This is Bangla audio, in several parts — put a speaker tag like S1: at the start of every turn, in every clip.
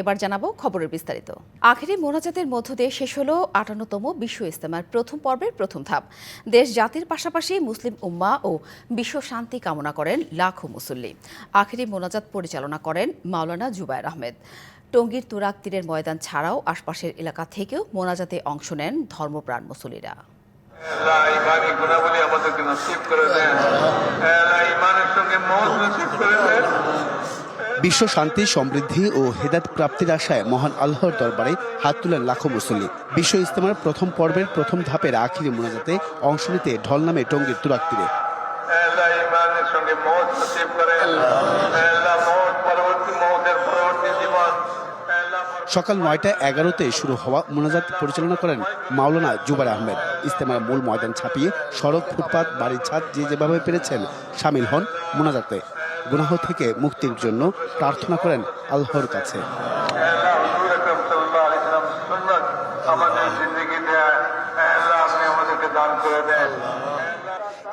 S1: এবার জানাব খবরের বিস্তারিত। আখেরি মোনাজাতের মধ্য দিয়ে শেষ হলো আটান্নতম বিশ্ব ইস্তেমার প্রথম পর্বের প্রথম ধাপ। দেশ জাতির পাশাপাশি মুসলিম উম্মা ও বিশ্ব শান্তি কামনা করেন লাখো মুসল্লি। আখেরি মোনাজাত পরিচালনা করেন মাওলানা জুবায়ের আহমেদ। টঙ্গীর তুরাক তীরের ময়দান ছাড়াও আশপাশের এলাকা থেকেও মোনাজাতে অংশ নেন ধর্মপ্রাণ মুসল্লিরা।
S2: আমাদেরকে করে দেন। সঙ্গে করে দেন।
S3: বিশ্ব শান্তি সমৃদ্ধি ও হেদাত প্রাপ্তির আশায় মহান আল্লাহর দরবারে হাত তুলেন লাখো মুসল্লি। বিশ্ব ইস্তেমার প্রথম পর্বের প্রথম ধাপের আখিরি মোনাজাতে অংশ নিতে ঢল নামে টঙ্গীর তুরাক তীরে সকাল নয়টা এগারোতে শুরু হওয়া মোনাজাত পরিচালনা করেন মাওলানা জুবার আহমেদ। ইস্তেমার মূল ময়দান ছাপিয়ে সড়ক ফুটপাত বাড়ির ছাদ যে যেভাবে পেরেছেন সামিল হন মোনাজাতে। গুনাহ থেকে মুক্তির জন্য প্রার্থনা করেন আল্লাহর কাছে।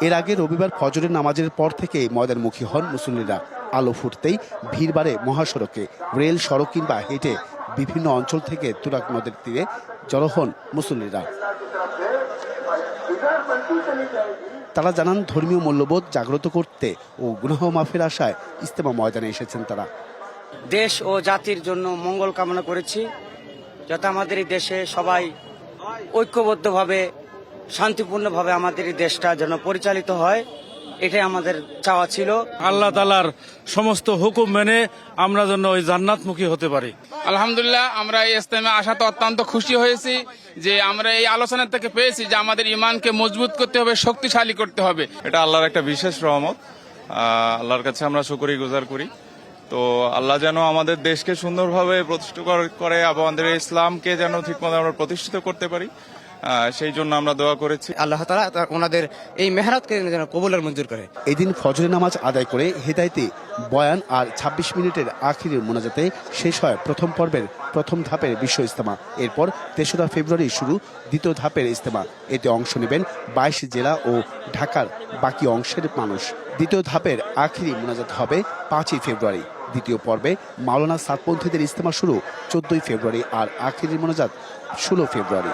S3: এর আগে রবিবার ফজরের নামাজের পর থেকে ময়দানমুখী হন মুসল্লিরা। আলো ফুটতেই ভিড় বাড়ে মহাসড়কে। রেল, সড়ক কিংবা হেঁটে বিভিন্ন অঞ্চল থেকে তুরাক নদের তীরে জড়ো হন মুসল্লিরা। তারা জানান ধর্মীয় মূল্যবোধ জাগ্রত করতে ও গুনাহ মাফের আশায় ইস্তেমা ময়দানে এসেছেন তারা।
S4: দেশ ও জাতির জন্য মঙ্গল কামনা করেছি, যাতে আমাদের এই দেশে সবাই ঐক্যবদ্ধভাবে, শান্তিপূর্ণভাবে আমাদের এই দেশটা যেন পরিচালিত হয়। এটাই আমাদের চাওয়া ছিল।
S5: আল্লাহ তালার সমস্ত হুকুম মেনে আমরা যেন ওই জান্নাতমুখী হতে পারি।
S6: আলহামদুলিল্লাহ আমরা এই ইস্তেমে আসাতে অত্যন্ত খুশি হয়েছি যে আমরা এই আলোচনা থেকে পেয়েছি যে আমাদের ইমানকে মজবুত করতে হবে শক্তিশালী করতে হবে।
S7: এটা আল্লাহর একটা বিশেষ রহমত। আল্লাহর কাছে আমরা শুকরি গুজার করি। তো আল্লাহ যেন আমাদের দেশকে সুন্দরভাবে প্রতিষ্ঠিত করে এবং আমাদের ইসলামকে যেন ঠিকমতো আমরা প্রতিষ্ঠিত করতে পারি। সেই জন্য আমরা দোয়া করেছি।
S4: আল্লাহ তালা ওনাদের এই মেহরাতকে যেন কবুলের মঞ্জুর করে।
S3: এদিন ফজরের নামাজ আদায় করে হেদায়তে বয়ান আর ২৬ মিনিটের আখিরের মোনাজাতে শেষ হয় প্রথম পর্বের প্রথম ধাপের বিশ্ব ইস্তেমা এরপর তেসরা ফেব্রুয়ারি শুরু দ্বিতীয় ধাপের ইস্তেমা এতে অংশ নেবেন বাইশ জেলা ও ঢাকার বাকি অংশের মানুষ। দ্বিতীয় ধাপের আখিরি মোনাজাত হবে পাঁচই ফেব্রুয়ারি। দ্বিতীয় পর্বে মাওলানা সাতপন্থীদের ইস্তেমা শুরু চোদ্দই ফেব্রুয়ারি আর আখিরি মোনাজাত ষোলো ফেব্রুয়ারি।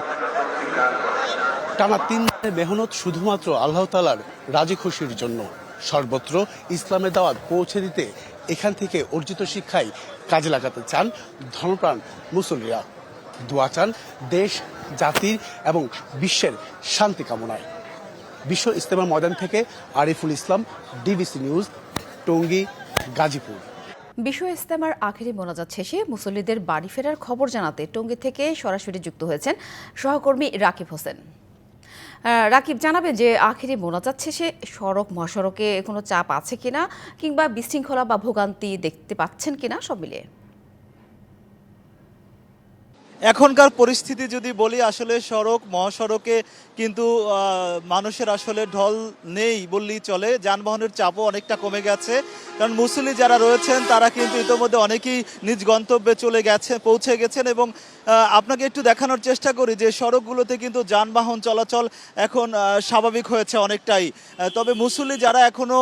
S3: টানা তিন দিনের মেহনত শুধুমাত্র আল্লাহ তালার রাজি খুশির জন্য। সর্বত্র ইসলামের দাওয়াত পৌঁছে দিতে এখান থেকে অর্জিত শিক্ষাই কাজে লাগাতে চান ধর্মপ্রাণ মুসল্লিরা। দোয়া চান দেশ জাতির এবং বিশ্বের শান্তি কামনায়। বিশ্ব ইস্তেমা ময়দান থেকে আরিফুল ইসলাম, ডিবিসি নিউজ, টঙ্গী, গাজীপুর।
S1: বিশ্ব ইস্তেমার আখেরি মোনাজাত শেষে মুসল্লিদের বাড়ি ফেরার খবর জানাতে টঙ্গী থেকে সরাসরি যুক্ত হয়েছেন সহকর্মী রাকিব হোসেন। রাকিব জানাবে যে আখেরি মোনাজাত শেষে সড়ক মহাসড়কে কোনো চাপ আছে কিনা কিংবা বিশৃঙ্খলা বা ভোগান্তি দেখতে পাচ্ছেন কিনা সব মিলিয়ে?
S8: এখনকার পরিস্থিতি যদি বলি, আসলে সড়ক, মহাসড়কে কিন্তু মানুষের আসলে ঢল নেই বললেই চলে। যানবাহনের চাপও অনেকটা কমে গেছে। কারণ মুসলি যারা রয়েছেন, তারা কিন্তু ইতোমধ্যে অনেকেই নিজ গন্তব্যে চলে গেছে, পৌঁছে গেছেন এবং আপনাকে একটু দেখানোর চেষ্টা করি যে সড়কগুলোতে কিন্তু যানবাহন চলাচল এখন স্বাভাবিক হয়েছে অনেকটাই। তবে মুসল্লি যারা এখনও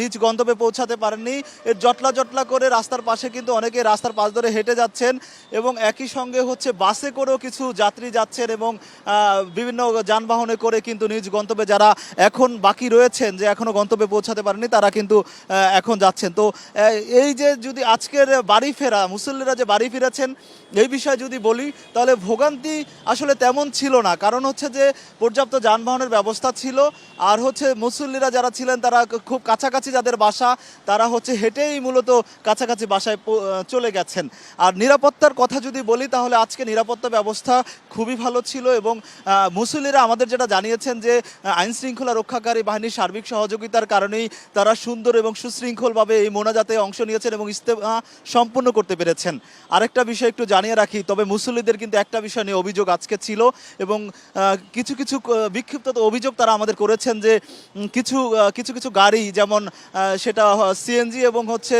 S8: নিজ গন্তব্যে পৌঁছাতে পারেননি, এর জটলা জটলা করে রাস্তার পাশে কিন্তু অনেকে রাস্তার পাশ ধরে হেঁটে যাচ্ছেন এবং একই সঙ্গে হচ্ছে বাসে করেও কিছু যাত্রী যাচ্ছেন এবং বিভিন্ন যানবাহনে করে কিন্তু নিজ গন্তব্যে যারা এখন বাকি রয়েছেন, যে এখনও গন্তব্যে পৌঁছাতে পারেনি তারা কিন্তু এখন যাচ্ছেন। তো এই যে যদি আজকের বাড়ি ফেরা, মুসল্লিরা যে বাড়ি ফিরেছেন, এই বিষয়ে যদি বলি, তাহলে ভোগান্তি আসলে তেমন ছিল না। কারণ হচ্ছে যে, পর্যাপ্ত যানবাহনের ব্যবস্থা ছিল, আর হচ্ছে মুসল্লিরা যারা ছিলেন, তারা খুব কাছাকাছি যাদের বাসা, তারা হচ্ছে হেঁটেই মূলত কাছাকাছি বাসায় চলে গেছেন। আর নিরাপত্তার কথা যদি বলি, তাহলে আজকে নিরাপত্তা ব্যবস্থা খুবই ভালো ছিল এবং মুসল্লিরা আমাদের যেটা জানিয়েছেন যে আইন শৃঙ্খলা রক্ষাকারী বাহিনীর সার্বিক সহযোগিতার কারণেই তারা সুন্দর এবং সুশৃঙ্খলভাবে এই মোনাজাতে অংশ নিয়েছেন এবং ইস্তেমা সম্পূর্ণ করতে পেরেছেন। আরেকটা বিষয় একটু জানিয়ে রাখি, তবে মুসল্লিদের কিন্তু একটা বিষয় নিয়ে অভিযোগ আজকে ছিল এবং কিছু কিছু বিক্ষিপ্ত অভিযোগ তারা আমাদের করেছেন যে কিছু কিছু কিছু গাড়ি যেমন সেটা সিএনজি এবং হচ্ছে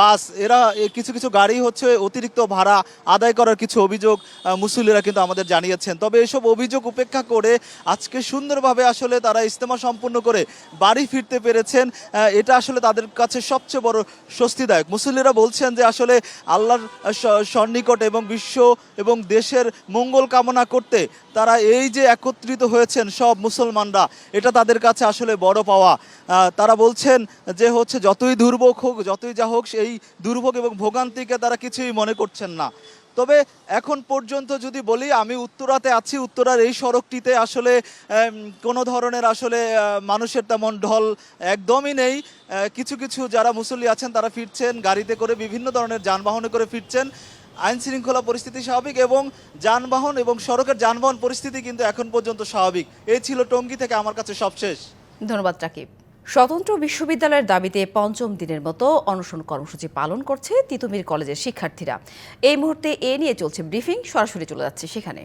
S8: বাস, এরা কিছু কিছু গাড়ি হচ্ছে অতিরিক্ত ভাড়া আদায় করার কিছু অভিযোগ অভিযোগ মুসল্লিরা কিন্তু আমাদের জানিয়েছেন। তবে এসব অভিযোগ উপেক্ষা করে আজকে সুন্দরভাবে আসলে তারা ইস্তেমা সম্পূর্ণ করে বাড়ি ফিরতে পেরেছেন। এটা আসলে তাদের কাছে সবচেয়ে বড় স্বস্তিদায়ক। মুসল্লিরা বলছেন যে আসলে আল্লাহর সন্নিকট এবং বিশ্ব এবং দেশের মঙ্গল কামনা করতে তারা এই যে একত্রিত হয়েছেন সব মুসলমানরা, এটা তাদের কাছে আসলে বড় পাওয়া। তারা বলছেন যে হচ্ছে যতই দুর্ভোগ হোক, যতই যা হোক এই দুর্ভোগ এবং ভোগান্তিকে তারা কিছুই মনে করছেন না। তবে এখন পর্যন্ত যদি বলি, আমি উত্তরাতে আছি, উত্তরার এই সড়কটিতে আসলে কোনো ধরনের আসলে মানুষের তেমন ঢল একদমই নেই। কিছু কিছু যারা মুসল্লি আছেন তারা ফিরছেন, গাড়িতে করে বিভিন্ন ধরনের যানবাহনে করে ফিরছেন। আইন শৃঙ্খলা পরিস্থিতি স্বাভাবিক এবং যানবাহন এবং সড়কের যানবাহন পরিস্থিতি কিন্তু এখন পর্যন্ত স্বাভাবিক। এই ছিল টঙ্গী থেকে আমার কাছে সবশেষ।
S1: ধন্যবাদ, রাকিব। স্বতন্ত্র বিশ্ববিদ্যালয়ের দাবিতে পঞ্চম দিনের মতো অনশন কর্মসূচি পালন করছে তিতুমির কলেজের শিক্ষার্থীরা। এই মুহূর্তে এ নিয়ে চলছে ব্রিফিং, সরাসরি চলে যাচ্ছে সেখানে।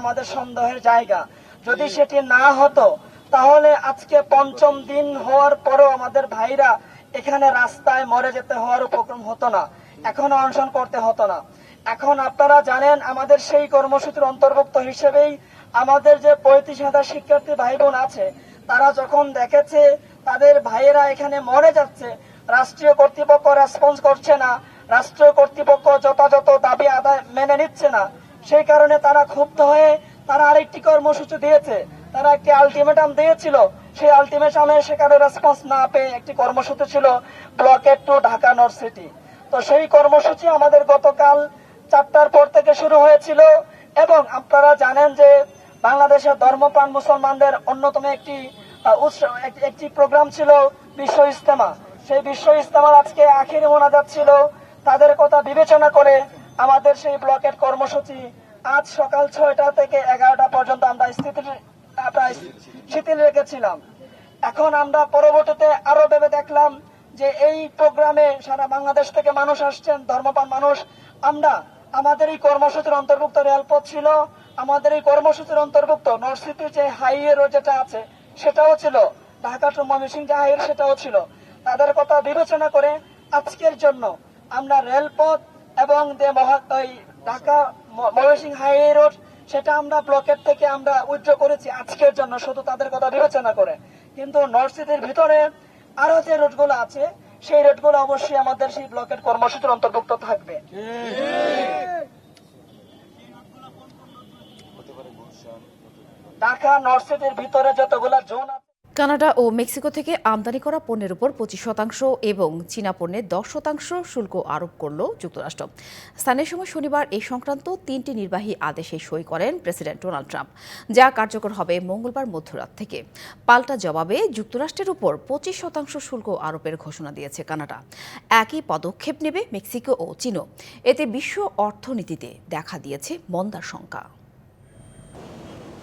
S9: আমাদের সন্দেহের জায়গা। যদি সেটি না হতো, তাহলে আজকে পঞ্চম দিন হওয়ার পরও আমাদের ভাইরা এখানে রাস্তায় মরে যেতে হওয়ার উপক্রম হতো না। এখনও অনশন করতে হতো না। এখন আপনারা জানেন, আমাদের সেই কর্মসূচির অন্তর্ভুক্ত হিসেবেই আমাদের যে পঁয়ত্রিশ হাজার শিক্ষার্থী ভাই বোন আছে তারা যখন দেখেছে তাদের ভাইয়েরা এখানে মরে যাচ্ছে, রাষ্ট্রীয় কর্তৃপক্ষ রেসপন্স করছে না, রাষ্ট্রীয় কর্তৃপক্ষ যথাযথ দাবি আদায় মেনে নিচ্ছে না, সেই কারণে তারা ক্ষুব্ধ হয়ে তারা আরেকটি কর্মসূচি দিয়েছে। তারা একটি আলটিমেটাম দিয়েছিল। সেই আলটিমেটামে সেখানে রেসপন্স না পেয়ে একটি কর্মসূচি ছিল blockade to Dhaka north city তো সেই কর্মসূচি আমাদের গতকাল চারটার পর থেকে শুরু হয়েছিল এবং আপনারা জানেন যে বাংলাদেশের ধর্মপ্রাণ মুসলমানদের অন্যতম একটি একটি প্রোগ্রাম ছিল বিশ্ব ইস্তেমা সেই বিশ্ব ইস্তেমার আজকে আখির মোনাজাত ছিল। তাদের কথা বিবেচনা করে আমাদের সেই ব্লকের কর্মসূচি আজ সকাল ছয়টা থেকে এগারোটা পর্যন্ত আমরা স্থিতি শিথিল রেখেছিলাম। এখন আমরা পরবর্তীতে আরও ভেবে দেখলাম যে এই প্রোগ্রামে সারা বাংলাদেশ থেকে মানুষ আসছেন ধর্মপান মানুষ। আমরা আমাদের এই কর্মসূচির অন্তর্ভুক্ত রেলপথ ছিল। আমাদের এই কর্মসূচির অন্তর্ভুক্ত নর্থ সিটির যে হাইওয়ে রোড যেটা আছে, সেটাও ছিল। ঢাকা টু ময়মনসিংহ যে হাইওয়ে সেটাও ছিল। তাদের কথা বিবেচনা করে আজকের জন্য আমরা রেলপথ এবং যে ঢাকা ম- ময়মনসিংহ হাইওয়ে রোড সেটা আমরা ব্লকের থেকে আমরা উইথড্র করেছি আজকের জন্য, শুধু তাদের কথা বিবেচনা করে। কিন্তু নর্থ সিটির ভিতরে আরও যে রোডগুলো আছে, সেই রোডগুলো অবশ্যই আমাদের সেই ব্লকের কর্মসূচির অন্তর্ভুক্ত থাকবে।
S1: কানাডা ও মেক্সিকো থেকে আমদানি করা পণ্যের উপর পঁচিশ শতাংশ এবং চীনা পণ্যের দশ শতাংশ শুল্ক আরোপ করল যুক্তরাষ্ট্র। স্থানীয় সময় শনিবার এই সংক্রান্ত তিনটি নির্বাহী আদেশে সই করেন প্রেসিডেন্ট ডোনাল্ড ট্রাম্প, যা কার্যকর হবে মঙ্গলবার মধ্যরাত থেকে। পাল্টা জবাবে যুক্তরাষ্ট্রের উপর পঁচিশ শতাংশ শুল্ক আরোপের ঘোষণা দিয়েছে কানাডা। একই পদক্ষেপ নেবে মেক্সিকো ও চীনও। এতে বিশ্ব অর্থনীতিতে দেখা দিয়েছে মন্দার শঙ্কা।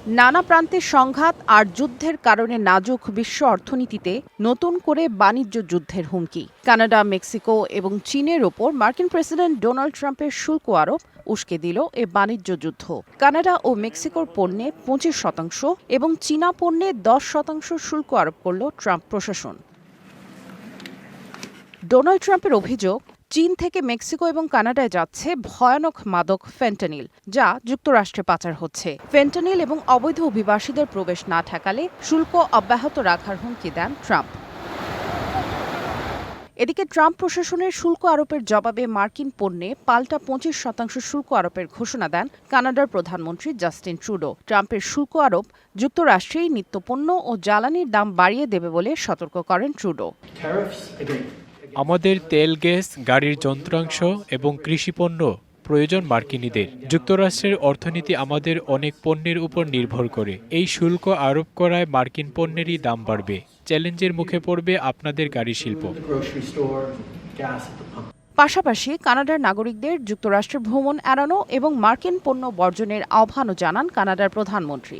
S10: নানা প্রান্তে সংঘাত আর যুদ্ধের কারণে নাজুক বিশ্ব অর্থনীতিতে নতুন করে বাণিজ্য যুদ্ধের হুমকি। কানাডা, মেক্সিকো এবং চীনের ওপর মার্কিন প্রেসিডেন্ট ডোনাল্ড ট্রাম্পের শুল্ক আরোপ উস্কে দিল এ বাণিজ্য যুদ্ধ। কানাডা ও মেক্সিকোর পণ্যে পঁচিশ শতাংশ এবং চীনা পণ্যে দশ শতাংশ শুল্ক আরোপ করল ট্রাম্প প্রশাসন। ডোনাল্ড ট্রাম্পের অভিযোগ চীন থেকে মেক্সিকো এবং কানাডায় যাচ্ছে ভয়ানক মাদক ফেন্টানিল, যা যুক্তরাষ্ট্রে পাচার হচ্ছে। ফেন্টানিল এবং অবৈধ অভিবাসীদের প্রবেশ না ঠেকালে শুল্ক অব্যাহত রাখার হুমকি দেন ট্রাম্প। এদিকে ট্রাম্প প্রশাসনের শুল্ক আরোপের জবাবে মার্কিন পণ্যে পাল্টা পঁচিশ শতাংশ শুল্ক আরোপের ঘোষণা দেন কানাডার প্রধানমন্ত্রী জাস্টিন ট্রুডো। ট্রাম্পের শুল্ক আরোপ যুক্তরাষ্ট্রেই নিত্যপণ্য ও জ্বালানির দাম বাড়িয়ে দেবে বলে সতর্ক করেন ট্রুডো।
S11: আমাদের তেল, গ্যাস, গাড়ির যন্ত্রাংশ এবং কৃষিপণ্য প্রয়োজন মার্কিনীদের। যুক্তরাষ্ট্রের অর্থনীতি আমাদের অনেক পণ্যের উপর নির্ভর করে। এই শুল্ক আরোপ করায় মার্কিন পণ্যেরই দাম বাড়বে। চ্যালেঞ্জের মুখে পড়বে আপনাদের গাড়ি শিল্প।
S10: পাশাপাশি কানাডার নাগরিকদের যুক্তরাষ্ট্রের ভ্রমণ এড়ানো এবং মার্কিন পণ্য বর্জনের আহ্বানও জানান কানাডার প্রধানমন্ত্রী।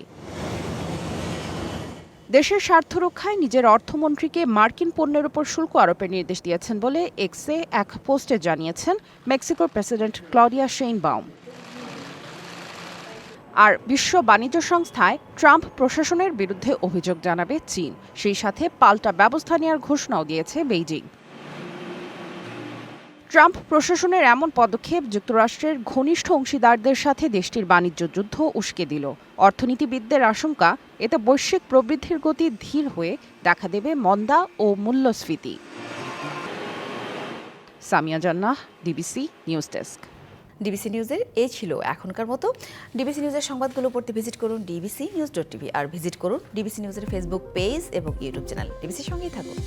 S10: দেশের স্বার্থ রক্ষায় নিজের অর্থমন্ত্রীকে মার্কিন পণ্যের উপর শুল্ক আরোপের নির্দেশ দিয়েছেন বলে এক্সে এক পোস্টে জানিয়েছেন মেক্সিকোর প্রেসিডেন্ট ক্লডিয়া শেইনবাউম। আর বিশ্ব বাণিজ্য সংস্থায় ট্রাম্প প্রশাসনের বিরুদ্ধে অভিযোগ জানাবে চীন। সেই সাথে পাল্টা ব্যবস্থা নেওয়ার ঘোষণাও দিয়েছে বেইজিং। ট্রাম্প প্রশাসনের এমন পদক্ষেপ যুক্তরাষ্ট্রের ঘনিষ্ঠ অংশীদারদের সাথে দেশটির বাণিজ্য যুদ্ধ উস্কে দিল। অর্থনীতিবিদদের আশঙ্কা, এতে বৈশ্বিক প্রবৃদ্ধির গতি ধীর হয়ে দেখা দেবে মন্দা ও মূল্যস্ফীতি। সামিয়া জান্নাহ ডিবিসি নিউজ ডেস্ক
S1: ডিবিসি নিউজের এ ছিল এখনকার মতো। ডিবিসি নিউজের সংবাদগুলো পড়তে ভিজিট করুন ডিবিসি নিউজ ডট টিভি আর ভিজিট করুন ডিবিসি নিউজের ফেসবুক পেজ এবং ইউটিউব চ্যানেল ডিবিসির সঙ্গেই থাকুন।